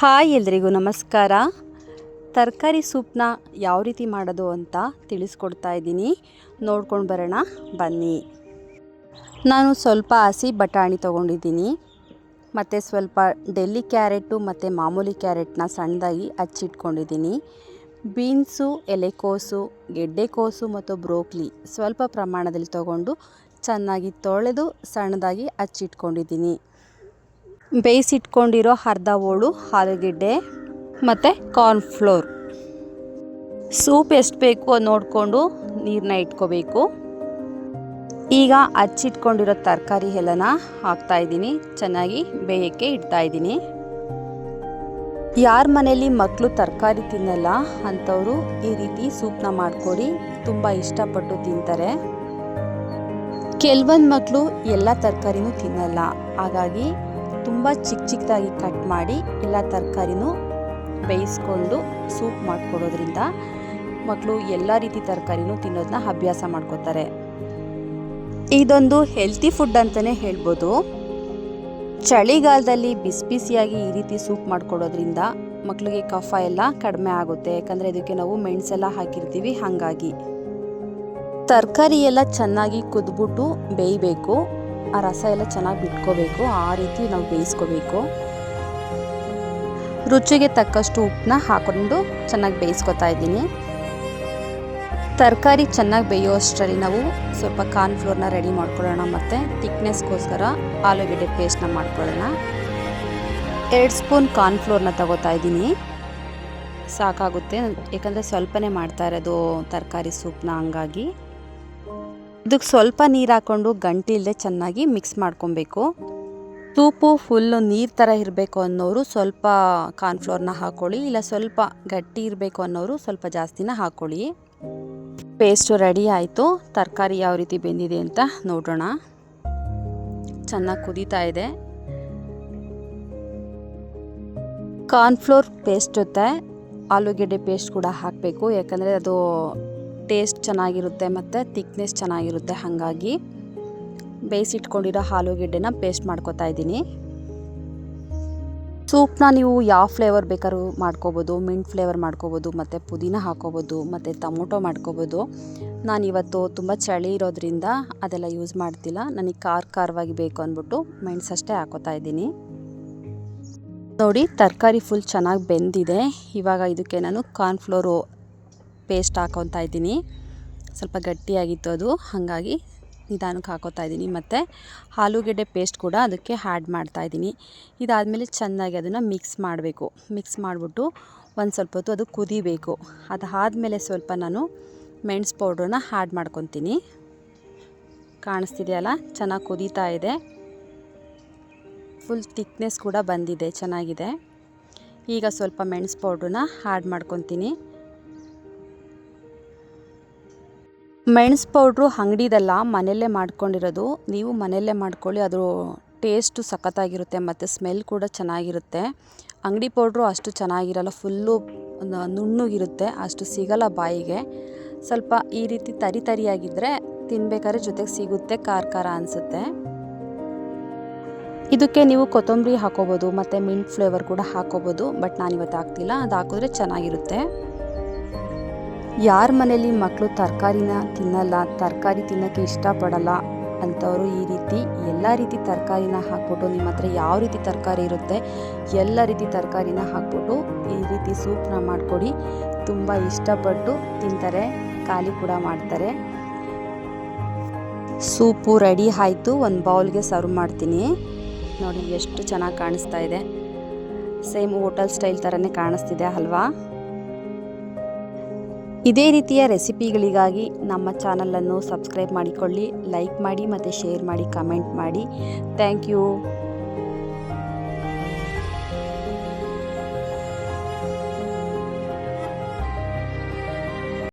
Hi ಎಲ್ರಿಗೂ ನಮಸ್ಕಾರ. ತರಕಾರಿ ಸೂಪ್ನ ಯಾವ ರೀತಿ ಮಾಡೋದು ಅಂತ ತಿಳಿಸ್ಕೊಡ್ತಾ ಇದ್ದೀನಿ. ನೋಡ್ಕೊಂಡು ಬರೋಣ, ಬನ್ನಿ. ನಾನು ಸ್ವಲ್ಪ ಹಸಿ ಬಟಾಣಿ ತೊಗೊಂಡಿದ್ದೀನಿ. ಮತ್ತು ಸ್ವಲ್ಪ ಡೆಲ್ಲಿ ಕ್ಯಾರೆಟು ಮತ್ತು ಮಾಮೂಲಿ ಕ್ಯಾರೆಟ್ನ ಸಣ್ಣದಾಗಿ ಹಚ್ಚಿಟ್ಕೊಂಡಿದ್ದೀನಿ. ಬೀನ್ಸು, ಎಲೆಕೋಸು, ಗೆಡ್ಡೆಕೋಸು ಮತ್ತು ಬ್ರೋಕ್ಲಿ ಸ್ವಲ್ಪ ಪ್ರಮಾಣದಲ್ಲಿ ತಗೊಂಡು ಚೆನ್ನಾಗಿ ತೊಳೆದು ಸಣ್ಣದಾಗಿ ಹಚ್ಚಿಟ್ಕೊಂಡಿದ್ದೀನಿ. ಬೇಯಿಸಿಟ್ಕೊಂಡಿರೋ ಅರ್ಧ ಹೋಳು ಆಲೂಗೆಡ್ಡೆ ಮತ್ತು ಕಾರ್ನ್ಫ್ಲೋರ್. ಸೂಪ್ ಎಷ್ಟು ಬೇಕು ಅದು ನೋಡಿಕೊಂಡು ನೀರನ್ನ ಇಟ್ಕೋಬೇಕು. ಈಗ ಹಚ್ಚಿಟ್ಕೊಂಡಿರೋ ತರಕಾರಿ ಎಲ್ಲನ ಹಾಕ್ತಾಯಿದ್ದೀನಿ ಚೆನ್ನಾಗಿ ಬೇಯಕ್ಕೆ ಇಡ್ತಾಯಿದ್ದೀನಿ ಯಾರ ಮನೇಲಿ ಮಕ್ಕಳು ತರಕಾರಿ ತಿನ್ನಲ್ಲ ಅಂಥವರು ಈ ರೀತಿ ಸೂಪ್ನ ಮಾಡಿಕೊಡಿ. ತುಂಬ ಇಷ್ಟಪಟ್ಟು ತಿಂತಾರೆ. ಕೆಲವೊಂದು ಮಕ್ಕಳು ಎಲ್ಲ ತರಕಾರಿನೂ ತಿನ್ನಲ್ಲ. ಹಾಗಾಗಿ ತುಂಬ ಚಿಕ್ಕ ಚಿಕ್ಕದಾಗಿ ಕಟ್ ಮಾಡಿ ಎಲ್ಲ ತರಕಾರಿನೂ ಬೇಯಿಸ್ಕೊಂಡು ಸೂಪ್ ಮಾಡಿಕೊಡೋದ್ರಿಂದ ಮಕ್ಕಳು ಎಲ್ಲ ರೀತಿ ತರಕಾರಿನೂ ತಿನ್ನೋದನ್ನ ಅಭ್ಯಾಸ ಮಾಡ್ಕೋತಾರೆ. ಇದೊಂದು ಹೆಲ್ತಿ ಫುಡ್ ಅಂತಲೇ ಹೇಳ್ಬೋದು. ಚಳಿಗಾಲದಲ್ಲಿ ಬಿಸಿ ಬಿಸಿಯಾಗಿ ಈ ರೀತಿ ಸೂಪ್ ಮಾಡಿಕೊಡೋದ್ರಿಂದ ಮಕ್ಕಳಿಗೆ ಕಫ ಎಲ್ಲ ಕಡಿಮೆ ಆಗುತ್ತೆ. ಯಾಕಂದರೆ ಇದಕ್ಕೆ ನಾವು ಮೆಣಸೆಲ್ಲ ಹಾಕಿರ್ತೀವಿ, ಹಾಗಾಗಿ. ತರಕಾರಿ ಎಲ್ಲ ಚೆನ್ನಾಗಿ ಕುದ್ಬಿಟ್ಟು ಬೇಯಬೇಕು. ಆ ರಸ ಎಲ್ಲ ಚೆನ್ನಾಗಿ ಬಿಟ್ಕೋಬೇಕು, ಆ ರೀತಿ ನಾವು ಬೇಯಿಸ್ಕೋಬೇಕು. ರುಚಿಗೆ ತಕ್ಕಷ್ಟು ಉಪ್ಪನ್ನ ಹಾಕ್ಕೊಂಡು ಚೆನ್ನಾಗಿ ಬೇಯಿಸ್ಕೊತಾ ಇದ್ದೀನಿ. ತರಕಾರಿ ಚೆನ್ನಾಗಿ ಬೇಯೋ ಅಷ್ಟರಲ್ಲಿ ನಾವು ಸ್ವಲ್ಪ ಕಾರ್ನ್ ಫ್ಲೋರ್ನ ರೆಡಿ ಮಾಡ್ಕೊಳ್ಳೋಣ ಮತ್ತು ತಿಕ್ನೆಸ್ಗೋಸ್ಕರ ಆಲೂಗೆಡ್ಡೆ ಪೇಸ್ಟ್ನ ಮಾಡ್ಕೊಳ್ಳೋಣ. ಎರಡು ಸ್ಪೂನ್ ಕಾರ್ನ್ಫ್ಲೋರ್ನ ತಗೋತಾ ಇದ್ದೀನಿ. ಸಾಕಾಗುತ್ತೆ, ಯಾಕಂದರೆ ಸ್ವಲ್ಪನೇ ಮಾಡ್ತಾ ಇರೋದು ತರಕಾರಿ ಸೂಪ್ನ ಹಂಗಾಗಿ. ಇದಕ್ಕೆ ಸ್ವಲ್ಪ ನೀರು ಹಾಕ್ಕೊಂಡು ಗಂಟಿಲ್ಲದೆ ಚೆನ್ನಾಗಿ ಮಿಕ್ಸ್ ಮಾಡ್ಕೊಬೇಕು. ಸೂಪು ಫುಲ್ಲು ನೀರು ಥರ ಇರಬೇಕು ಅನ್ನೋರು ಸ್ವಲ್ಪ ಕಾರ್ನ್ಫ್ಲೋರ್ನ ಹಾಕ್ಕೊಳ್ಳಿ ಇಲ್ಲ ಸ್ವಲ್ಪ ಗಟ್ಟಿ ಇರಬೇಕು ಅನ್ನೋರು ಸ್ವಲ್ಪ ಜಾಸ್ತಿನ ಹಾಕ್ಕೊಳ್ಳಿ ಪೇಸ್ಟು ರೆಡಿ ಆಯಿತು. ತರಕಾರಿ ಯಾವ ರೀತಿ ಬೆಂದಿದೆ ಅಂತ ನೋಡೋಣ. ಚೆನ್ನಾಗಿ ಕುದೀತಾ ಇದೆ. ಕಾರ್ನ್ಫ್ಲೋರ್ ಪೇಸ್ಟ್ ಜೊತೆ ಆಲೂಗೆಡ್ಡೆ ಪೇಸ್ಟ್ ಕೂಡ ಹಾಕಬೇಕು. ಯಾಕಂದರೆ ಅದು ಟೇಸ್ಟ್ ಚೆನ್ನಾಗಿರುತ್ತೆ ಮತ್ತು ತಿಕ್ನೆಸ್ ಚೆನ್ನಾಗಿರುತ್ತೆ, ಹಾಗಾಗಿ ಬೇಯಿಸಿಟ್ಕೊಂಡಿರೋ ಆಲೂಗೆಡ್ಡೆನ ಪೇಸ್ಟ್ ಮಾಡ್ಕೊತಾ ಇದ್ದೀನಿ. ಸೂಪ್ನ ನೀವು ಯಾವ ಫ್ಲೇವರ್ ಬೇಕಾದ್ರೂ ಮಾಡ್ಕೋಬೋದು, ಮಿಂಟ್ ಫ್ಲೇವರ್ ಮಾಡ್ಕೋಬೋದು, ಮತ್ತು ಪುದೀನ ಹಾಕೋಬೋದು, ಮತ್ತು ಟೊಮೊಟೊ ಮಾಡ್ಕೋಬೋದು. ನಾನು ಇವತ್ತು ತುಂಬ ಚಳಿ ಇರೋದ್ರಿಂದ ಅದೆಲ್ಲ ಯೂಸ್ ಮಾಡ್ತಿಲ್ಲ. ನನಗೆ ಖಾರ ಖಾರವಾಗಿ ಬೇಕು ಅಂದ್ಬಿಟ್ಟು ಮೆಣಸಷ್ಟೇ ಹಾಕೋತಾ ಇದ್ದೀನಿ. ನೋಡಿ, ತರಕಾರಿ ಫುಲ್ ಚೆನ್ನಾಗಿ ಬೆಂದಿದೆ. ಇವಾಗ ಇದಕ್ಕೆ ನಾನು ಕಾರ್ನ್ಫ್ಲೋರು ಪೇಸ್ಟ್ ಹಾಕೊತಾ ಇದ್ದೀನಿ. ಸ್ವಲ್ಪ ಗಟ್ಟಿಯಾಗಿತ್ತು ಅದು. ಹಾಗಾಗಿ ನಿಧಾನಕ್ಕೆ ಹಾಕೋತಾ ಇದ್ದೀನಿ. ಮತ್ತು ಆಲೂಗೆಡ್ಡೆ ಪೇಸ್ಟ್ ಕೂಡ ಅದಕ್ಕೆ ಆ್ಯಡ್ ಮಾಡ್ತಾ ಇದ್ದೀನಿ. ಇದಾದಮೇಲೆ ಚೆನ್ನಾಗಿ ಅದನ್ನು ಮಿಕ್ಸ್ ಮಾಡಬೇಕು. ಮಿಕ್ಸ್ ಮಾಡಿಬಿಟ್ಟು ಒಂದು ಸ್ವಲ್ಪ ಹೊತ್ತು ಅದು ಕುದಿಬೇಕು. ಅದಾದಮೇಲೆ ಸ್ವಲ್ಪ ನಾನು ಮೆಣಸು ಪೌಡ್ರನ್ನ ಆ್ಯಡ್ ಮಾಡ್ಕೊತೀನಿ. ಕಾಣಿಸ್ತಿದೆಯಲ್ಲ? ಚೆನ್ನಾಗಿ ಕುದೀತಾ ಇದೆ. ಫುಲ್ ತಿಕ್ನೆಸ್ ಕೂಡ ಬಂದಿದೆ. ಚೆನ್ನಾಗಿದೆ. ಈಗ ಸ್ವಲ್ಪ ಮೆಣಸು ಪೌಡ್ರನ್ನ ಆ್ಯಡ್ ಮಾಡ್ಕೊತೀನಿ. ಮೆಣಸು ಪೌಡ್ರು ಅಂಗಡಿದಲ್ಲ ಮನೆಯಲ್ಲೇ ಮಾಡ್ಕೊಂಡಿರೋದು. ನೀವು ಮನೆಯಲ್ಲೇ ಮಾಡ್ಕೊಳ್ಳಿ, ಅದು ಟೇಸ್ಟು ಸಖತ್ತಾಗಿರುತ್ತೆ ಮತ್ತು ಸ್ಮೆಲ್ ಕೂಡ ಚೆನ್ನಾಗಿರುತ್ತೆ. ಅಂಗಡಿ ಪೌಡ್ರು ಅಷ್ಟು ಚೆನ್ನಾಗಿರಲ್ಲ, ಫುಲ್ಲು ನುಣ್ಣುಗಿರುತ್ತೆ, ಅಷ್ಟು ಸಿಗಲ್ಲ ಬಾಯಿಗೆ. ಸ್ವಲ್ಪ ಈ ರೀತಿ ತರಿ ತರಿಯಾಗಿದ್ದರೆ ತಿನ್ಬೇಕಾದ್ರೆ ಜೊತೆಗೆ ಸಿಗುತ್ತೆ, ಖಾರ ಖಾರ ಅನಿಸುತ್ತೆ. ಇದಕ್ಕೆ ನೀವು ಕೊತ್ತಂಬರಿ ಹಾಕೋಬೋದು, ಮತ್ತು ಮಿಂಟ್ ಫ್ಲೇವರ್ ಕೂಡ ಹಾಕೋಬೋದು, ಬಟ್ ನಾನಿವತ್ತು ಹಾಕ್ತಿಲ್ಲ ಅದು ಹಾಕಿದ್ರೆ ಚೆನ್ನಾಗಿರುತ್ತೆ. ಯಾರ ಮನೇಲಿ ಮಕ್ಕಳು ತರಕಾರಿನ ತಿನ್ನಲ್ಲ, ತರಕಾರಿ ತಿನ್ನೋಕ್ಕೆ ಇಷ್ಟಪಡಲ್ಲ ಅಂಥವರು ಈ ರೀತಿ ಎಲ್ಲ ರೀತಿ ತರಕಾರಿನ ಹಾಕ್ಬಿಟ್ಟು ನಿಮ್ಮ ಹತ್ರ ಯಾವ ರೀತಿ ತರಕಾರಿ ಇರುತ್ತೆ ಎಲ್ಲ ರೀತಿ ತರಕಾರಿನ ಹಾಕ್ಬಿಟ್ಟು ಈ ರೀತಿ ಸೂಪ್ನ ಮಾಡಿಕೊಡಿ. ತುಂಬ ಇಷ್ಟಪಟ್ಟು ತಿಂತಾರೆ, ಖಾಲಿ ಕೂಡ ಮಾಡ್ತಾರೆ. ಸೂಪು ರೆಡಿ ಆಯಿತು, ಒಂದು ಬೌಲ್ಗೆ ಸರ್ವ್ ಮಾಡ್ತೀನಿ. ನೋಡಿ ಎಷ್ಟು ಚೆನ್ನಾಗಿ ಕಾಣಿಸ್ತಾ ಇದೆ. ಸೇಮ್ ಹೋಟೆಲ್ ಸ್ಟೈಲ್ ಥರನೇ ಕಾಣಿಸ್ತಿದೆ ಅಲ್ವಾ? ಇದೇ ರೀತಿಯ ರೆಸಿಪಿಗಳಿಗಾಗಿ ನಮ್ಮ ಚಾನಲನ್ನು ಸಬ್ಸ್ಕ್ರೈಬ್ ಮಾಡಿಕೊಳ್ಳಿ, ಲೈಕ್ ಮಾಡಿ ಮತ್ತು ಶೇರ್ ಮಾಡಿ, ಕಮೆಂಟ್ ಮಾಡಿ. Thank you.